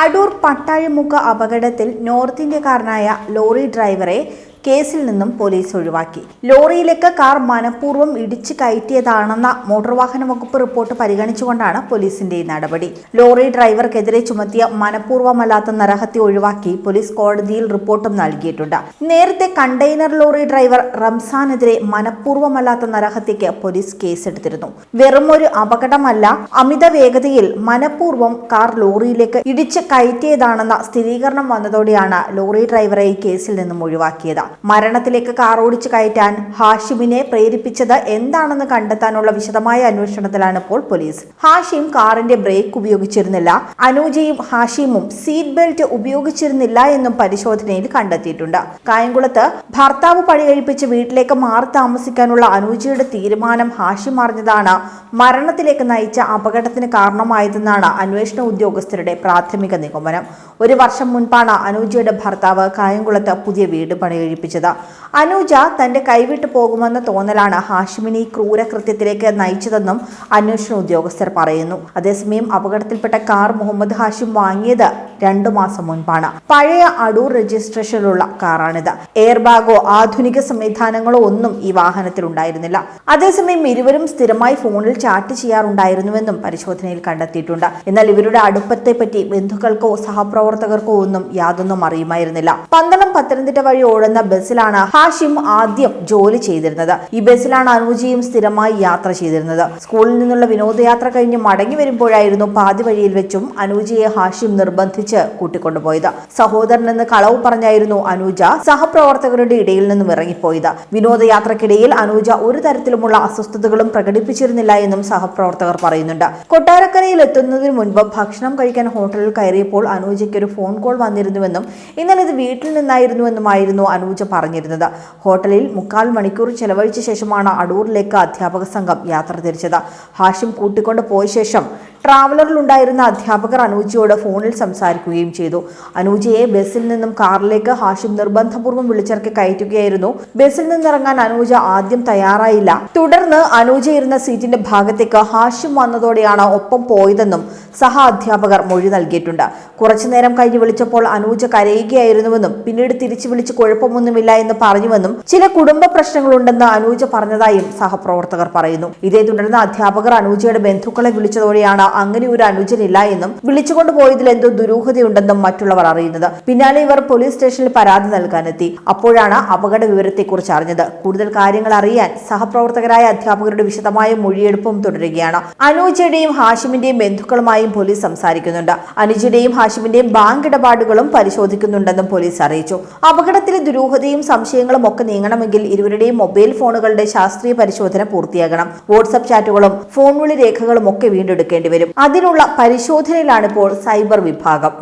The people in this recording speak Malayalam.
അടൂർ പട്ടാഴിമുക്ക് അപകടത്തിൽ നോർത്ത് ഇന്ത്യക്കാരനായ ലോറി ഡ്രൈവറെ കേസിൽ നിന്നും പോലീസ് ഒഴിവാക്കി. ലോറിയിലേക്ക് കാർ മനഃപൂർവം ഇടിച്ചു കയറ്റിയതാണെന്ന മോട്ടോർ വാഹന വകുപ്പ് റിപ്പോർട്ട് പരിഗണിച്ചുകൊണ്ടാണ് പോലീസിന്റെ നടപടി. ലോറി ഡ്രൈവർക്കെതിരെ ചുമത്തിയ മനഃപൂർവമല്ലാത്ത നരഹത്യ ഒഴിവാക്കി പോലീസ് കോടതിയിൽ റിപ്പോർട്ടും നൽകിയിട്ടുണ്ട്. നേരത്തെ കണ്ടെയ്നർ ലോറി ഡ്രൈവർ റംസാനെതിരെ മനഃപൂർവമല്ലാത്ത നരഹത്യക്ക് പോലീസ് കേസെടുത്തിരുന്നു. ഒരു അപകടമല്ല അമിത വേഗതയിൽ മനഃപൂർവം കാർ ലോറിയിലേക്ക് ഇടിച്ച് കയറ്റിയതാണെന്ന സ്ഥിരീകരണം വന്നതോടെയാണ് ലോറി ഡ്രൈവറെ കേസിൽ നിന്നും ഒഴിവാക്കിയത്. മരണത്തിലേക്ക് കാറോടിച്ച് കയറ്റാൻ ഹാഷിമിനെ പ്രേരിപ്പിച്ചത് എന്താണെന്ന് കണ്ടെത്താനുള്ള വിശദമായ അന്വേഷണത്തിലാണ് ഇപ്പോൾ പോലീസ്. ഹാഷിം കാറിന്റെ ബ്രേക്ക് ഉപയോഗിച്ചിരുന്നില്ല. അനൂജയും ഹാഷിമും സീറ്റ് ബെൽറ്റ് ഉപയോഗിച്ചിരുന്നില്ല എന്നും പരിശോധനയിൽ കണ്ടെത്തിയിട്ടുണ്ട്. കായംകുളത്ത് ഭർത്താവ് പണികഴിപ്പിച്ച് വീട്ടിലേക്ക് മാറി താമസിക്കാനുള്ള അനൂജയുടെ തീരുമാനം ഹാഷിം അറിഞ്ഞതാണ്. മരണത്തിലേക്ക് നയിച്ച അപകടത്തിന് കാരണമായതെന്നാണ് അന്വേഷണ ഉദ്യോഗസ്ഥരുടെ പ്രാഥമിക നിഗമനം. ഒരു വർഷം മുൻപാണ് അനൂജയുടെ ഭർത്താവ് കായംകുളത്ത് പുതിയ വീട് പണികഴിപ്പിച്ചത്. അനൂജ തന്റെ കൈവിട്ടു പോകുമെന്ന തോന്നലാണ് ഹാഷിമിനെ ക്രൂരകൃത്യത്തിലേക്ക് നയിച്ചതെന്നും അന്വേഷണ ഉദ്യോഗസ്ഥർ പറയുന്നു. അതേസമയം അപകടത്തിൽപ്പെട്ട കാർ മുഹമ്മദ് ഹാഷിം വാങ്ങിയത് രണ്ടു മാസം മുൻപാണ്. പഴയ അടൂർ രജിസ്ട്രേഷനിലുള്ള കാറാണിത്. എയർ ബാഗോ ആധുനിക സംവിധാനങ്ങളോ ഒന്നും ഈ വാഹനത്തിൽ ഉണ്ടായിരുന്നില്ല. അതേസമയം ഇരുവരും സ്ഥിരമായി ഫോണിൽ ചാറ്റ് ചെയ്യാറുണ്ടായിരുന്നുവെന്നും പരിശോധനയിൽ കണ്ടെത്തിയിട്ടുണ്ട്. എന്നാൽ ഇവരുടെ അടുപ്പത്തെ പറ്റി ബന്ധുക്കൾക്കോ സഹപ്രവർത്തകർക്കോ ഒന്നും യാതൊന്നും അറിയുമായിരുന്നില്ല. പന്തളം പത്തനംതിട്ട വഴി ഓടുന്ന ബസ്സിലാണ് ഹാഷിം ആദ്യം ജോലി ചെയ്തിരുന്നത്. ഈ ബസ്സിലാണ് അനുജിയും സ്ഥിരമായി യാത്ര ചെയ്തിരുന്നത്. സ്കൂളിൽ നിന്നുള്ള വിനോദയാത്ര കഴിഞ്ഞ് മടങ്ങി വരുമ്പോഴായിരുന്നു പാതി വഴിയിൽ വെച്ചും അനൂജയെ ഹാഷിം നിർബന്ധിച്ച് കൂട്ടിക്കൊണ്ടുപോയത്. സഹോദരൻ എന്ന് കളവ് പറഞ്ഞായിരുന്നു അനൂജ സഹപ്രവർത്തകരുടെ ഇടയിൽ നിന്നും ഇറങ്ങിപ്പോയത്. വിനോദയാത്രക്കിടയിൽ അനൂജ ഒരു തരത്തിലുമുള്ള അസ്വസ്ഥതകളും പ്രകടിപ്പിച്ചിരുന്നില്ല എന്നും സഹപ്രവർത്തകർ പറയുന്നുണ്ട്. കൊട്ടാരക്കരയിൽ എത്തുന്നതിന് മുൻപ് ഭക്ഷണം കഴിക്കാൻ ഹോട്ടലിൽ കയറിയപ്പോൾ അനൂജയ്ക്ക് ഒരു ഫോൺ കോൾ വന്നിരുന്നുവെന്നും എന്നാൽ ഇത് വീട്ടിൽ നിന്നായിരുന്നുവെന്നുമായിരുന്നു അനൂജ പറഞ്ഞിരുന്നത്. ഹോട്ടലിൽ മുക്കാൽ മണിക്കൂർ ചെലവഴിച്ച ശേഷമാണ് അടൂരിലേക്ക് അധ്യാപക സംഘം യാത്ര തിരിച്ചത്. ഹാഷിം കൂട്ടിക്കൊണ്ട് പോയ ശേഷം ട്രാവലറിലുണ്ടായിരുന്ന അധ്യാപകർ അനൂജയോട് ഫോണിൽ സംസാരിക്കുകയും ചെയ്തു. അനൂജയെ ബസ്സിൽ നിന്നും കാറിലേക്ക് ഹാഷിം നിർബന്ധപൂർവം വിളിച്ചിറക്കി കയറ്റുകയായിരുന്നു. ബസ്സിൽ നിന്നിറങ്ങാൻ അനൂജ ആദ്യം തയ്യാറായില്ല. തുടർന്ന് അനൂജ ഇരുന്ന സീറ്റിന്റെ ഭാഗത്തേക്ക് ഹാഷിം വന്നതോടെയാണ് ഒപ്പം പോയതെന്നും സഹ അധ്യാപകർ മൊഴി നൽകിയിട്ടുണ്ട്. കുറച്ചുനേരം കഴിഞ്ഞ് വിളിച്ചപ്പോൾ അനൂജ കരയുകയായിരുന്നുവെന്നും പിന്നീട് തിരിച്ചു വിളിച്ച് കുഴപ്പമൊന്നുമില്ല എന്ന് പറഞ്ഞുവെന്നും ചില കുടുംബ പ്രശ്നങ്ങളുണ്ടെന്ന് അനൂജ പറഞ്ഞതായും സഹപ്രവർത്തകർ പറയുന്നു. ഇതേ തുടർന്ന് അധ്യാപകർ അനൂജയുടെ ബന്ധുക്കളെ വിളിച്ചതോടെയാണ് അങ്ങനെ ഒരു അനുജനില്ല എന്നും വിളിച്ചുകൊണ്ട് പോയതിൽ എന്തോ ദുരൂഹതയുണ്ടെന്നും മറ്റുള്ളവർ അറിയുന്നത്. പിന്നാലെ ഇവർ പോലീസ് സ്റ്റേഷനിൽ പരാതി നൽകാനെത്തി. അപ്പോഴാണ് അപകട വിവരത്തെക്കുറിച്ച് അറിഞ്ഞത്. കൂടുതൽ കാര്യങ്ങൾ അറിയാൻ സഹപ്രവർത്തകരായ അധ്യാപകരുടെ വിശദമായ മൊഴിയെടുപ്പും തുടരുകയാണ്. അനൂജയുടെയും ഹാഷിമിന്റെയും ബന്ധുക്കളുമായും പോലീസ് സംസാരിക്കുന്നുണ്ട്. അനുജയുടെയും ബാങ്ക് ഇടപാടുകളും പരിശോധിക്കുന്നുണ്ടെന്നും പോലീസ് അറിയിച്ചു. അപകടത്തിലെ ദുരൂഹതയും സംശയങ്ങളും ഒക്കെ നീങ്ങണമെങ്കിൽ ഇരുവരുടെയും മൊബൈൽ ഫോണുകളുടെ ശാസ്ത്രീയ പരിശോധന പൂർത്തിയാകണം. വാട്സപ്പ് ചാറ്റുകളും ഫോൺ വിളി രേഖകളും ഒക്കെ വീണ്ടെടുക്കേണ്ടി വരും. അതിനുള്ള പരിശോധനയിലാണിപ്പോൾ സൈബർ വിഭാഗം.